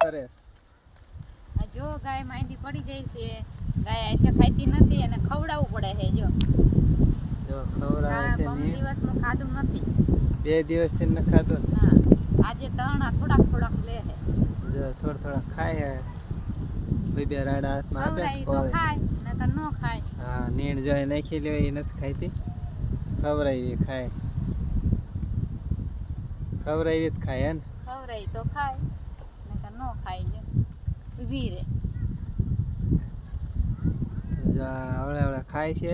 કરેશ આ જો ગાય માંદી પડી જાય છે. ગાય આજે ખાતી નથી અને ખવડાવવું પડે છે જો. જો ખવડાવે છે બમ નીણ દિવસનું ખાધું નથી. બે દિવસથી ન ખાધું. ને. આજે તણા થોડાક થોડાક લે છે. જો થોડા થોડા ખાય છે. બે બે રાડા હાથમાં આપે તો ખાય નકર નો ખાય. હા નીણ જો એ નાખી લે એ નથી ખાતી ખવરાવી ખાય. ખવરાવી જ ખાય ને ખવરાવી તો ખાય. ન ખાય જો ઊભી રે જો આ હવળે હવળે ખાય છે.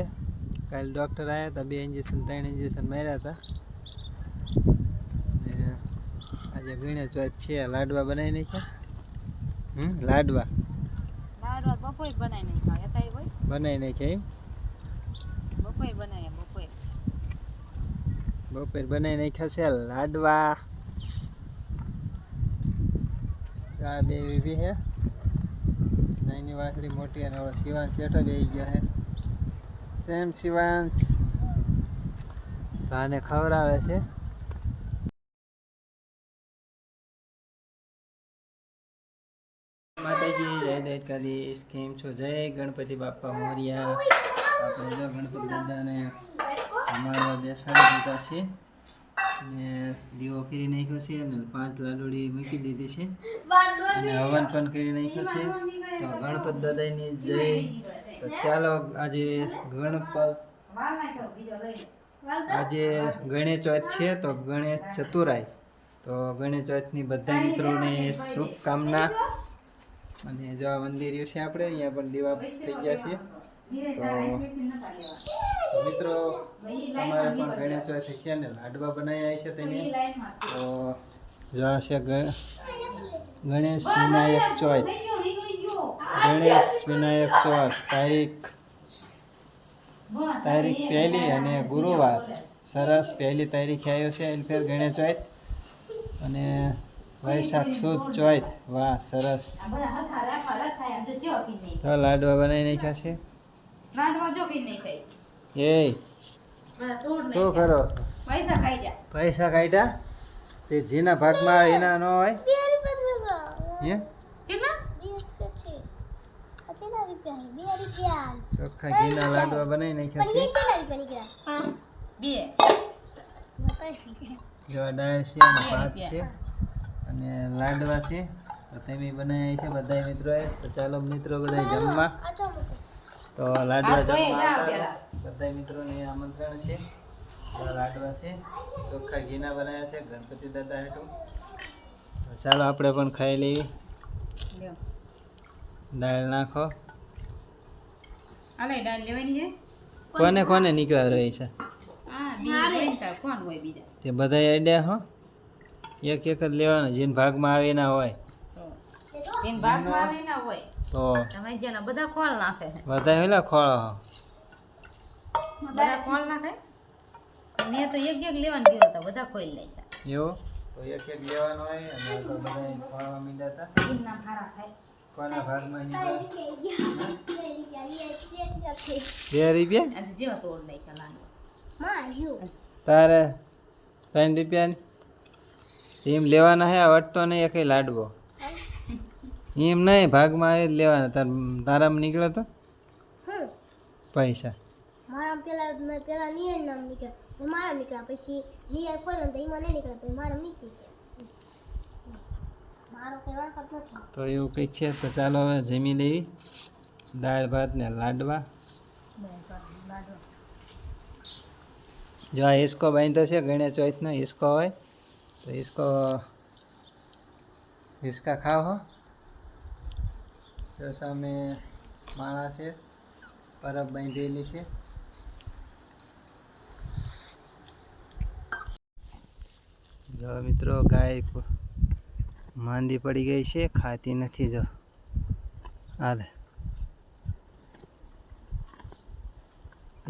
કાલે ડૉક્ટર આવ્યા હતા બે ઇન્જેક્શન ત્રણ ઇન્જેક્શન માર્યા હતા આજે ગણ્યા ચોથ છે. લાડવા બનાવી નાખ્યા. હમ લાડવા. લાડવા બપોર બનાવી નહીં ખાય હતા હોય? બનાવી નાખ્યા એમ? બપોર બનાવ્યા બપોર. બપોર બનાવી નાખ્યા છે. લાડવા. આ બે વીવી છે. નાની વાસળી મોટી અને હવે શિવાંશ શેઠો બે ગયો છે. સેમ શિવાંશ. આને ખવડાવે છે. માતાજી, જય દ્વારકાધીશ. કેમ છો? જય ગણપતિ બાપા મોરિયા. આપણે જો ગણપતિ દાદાને જમાડવા બેસાડી દીધા છે. અને દીવો કરી નાખ્યો છે અને પાંચ લાડુડી મૂકી દીધી છે. અને હવન પણ કરી નાખ્યો છે. તો ગણપત દાદાની જય. તો ચાલો આજે ગણપત આજે ગણેશ ચોથ છે તો ગણેશ ચતુરાય. તો ગણેશ ચોથની બધા મિત્રોને શુભકામના. અને જો મંદિર છે આપણે અહીંયા પણ દીવા થઈ ગયા છે. તો મિત્રો તમારે પણ ગણેશ ચોથ છે ને લાડવા બનાવ્યા છે તેને. તો જો છે ગણેશ વિનાયક ચોથ. ગણેશ વિનાયક ચોથ તારીખ તારીખ પહેલી અને ગુરુવાર. સરસ પહેલી તારીખે આવ્યો છે એલફેર ગણેશ ચોથ. અને વૈશાખ સુદ ચોથ. વાહ સરસ. તો લાડવા બનાવી નાખ્યા છે? એ શું કરો પૈસા કાઢ્યા તે જેના ભાગમાં એના ન હોય? હે ચોખ્ખા ઘીના લાડવા બનાવી નાખ્યા છે. એવા ડાળ છે અને ભાત છે અને લાડવા છે. તો તમે બનાવ્યા છે બધા મિત્રોએ. તો ચાલો મિત્રો બધા જમવા. તો લાડવા જમવા બધા મિત્રોને આમંત્રણ છે. લાડવા છે. ચોખ્ખા ઘીના બનાવ્યા છે ગણપતિ દાદા હેઠું. ચાલો આપણે પણ ખાઈ લેવી દાળ નાખો. આલે દાળ લેવાની છે? કોને કોને નીકળ્યા રહી છે? તે બધા આઈડિયા હો. એક એક જ લેવાનો જેન ભાગમાં આવે ના હોય. તો ભાગમાં આવે ના હોય. તો તમે જેના બધા ખોળ નાખે બધા હેલા ખોળ હો. બધા ખોળ નાખે? મેં તો એક એક લેવાનું કીધું હતા બધા ખોઈ લઈ એવું? તો એક એક લેવાનો હોય અને આ બધા ખોળવા માંડ્યા હતા. એમના હારા ખાય કોના ભાગમાં બે રૂપિયા? આજે જેવા તોડ નાખ્યા લાડવા તારે ત્રણ રૂપિયા એમ લેવાના હે વટતો નહીં એક લાડવો. એમ નહીં ભાગમાં આવે જ લેવાના. તાર તારામાં નીકળે તો? પૈસા. મારા પેલા, મેં પેલા નિયર નામ નીકળ્યા. મારા નીકળ્યા પછી નિયર ખોલ્યો તો એમાં નહીં નીકળ્યા પછી મારા નીકળી ગયા. મારો તો એવું કંઈક છે, તો ચાલો હવે જમી લેવી દાળ, ભાત ને લાડવા. જો આ હિસકો બાંધ્યો છે, ગણેશ ચોથનો હિસકો હોય, તો હિસકો, હિસકા ખાવ હો. તો સામે માળા છે, પરબ બાંધેલી છે. જો મિત્રો ગાય માંદી પડી ગઈ છે, ખાતી નથી જો. હાલે.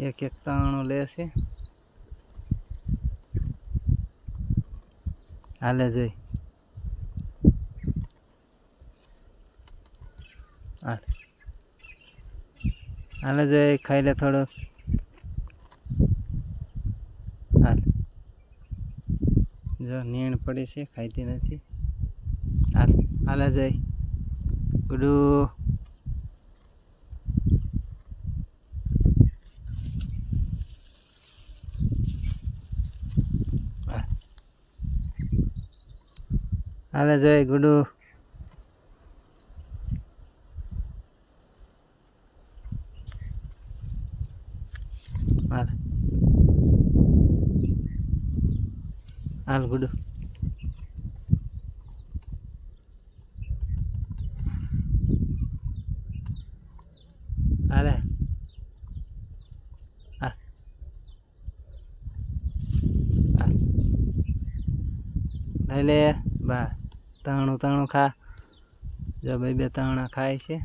એક એક તાણું લેશે હાલે જોઈ. હાલે જોઈ, ખાઈ લે થોડુંક હાલ જો નીણ પડે છે ખાઈતી નથી. આલા જાય. ગુડુ. આલા જાય ગુડુ હાલ હાલ ગુડુ. હા. લઈ લે. બા, તાણું તાણું ખા. જો ભાઈ બે તાણા ખાય છે.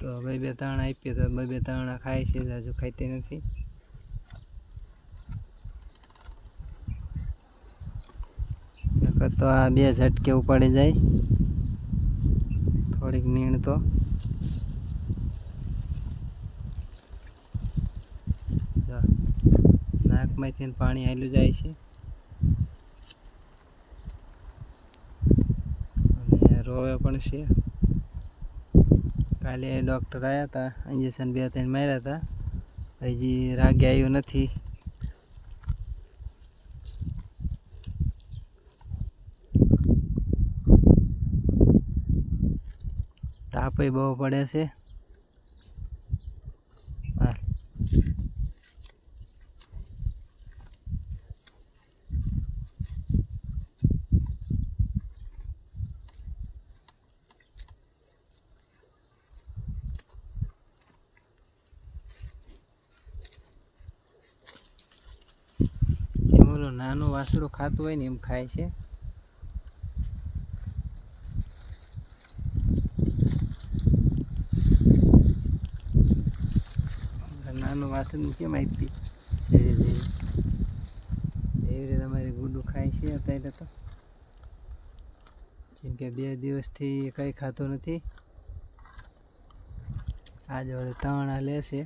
તો ભાઈ બે ત્રણ આપીએ તો ભાઈ બે ત્રણ ખાય છે હજુ ખાતી નથી. તો આ બે ઝટકે ઉપાડી જાય. થોડીક નીણ તો. નાકમાંથી પાણી આવેલું જાય છે. અને રોવે પણ છે. કાલે ડૉક્ટર આવ્યા હતા ઇન્જેક્શન બે ત્રણ માર્યા હતા હજી રાગે આવ્યું નથી. તાપે બહુ પડે છે. નાનું વાસડું ખાતું હોય ને એમ ખાય છે. નાનું વાસણ કેમ આપી ધીરે ધીરે એવી રીતે અમારી ગુડું ખાય છે અત્યારે તો. કેમ કે બે દિવસથી કંઈ ખાતું નથી. આજે વળે લે લેશે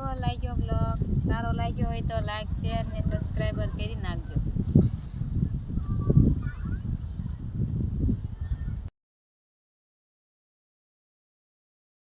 કેવો લાગ્યો બ્લોગ સારો લાગ્યો હોય તો લાઈક શેર ને સબસ્ક્રાઈબર કરી નાખજો.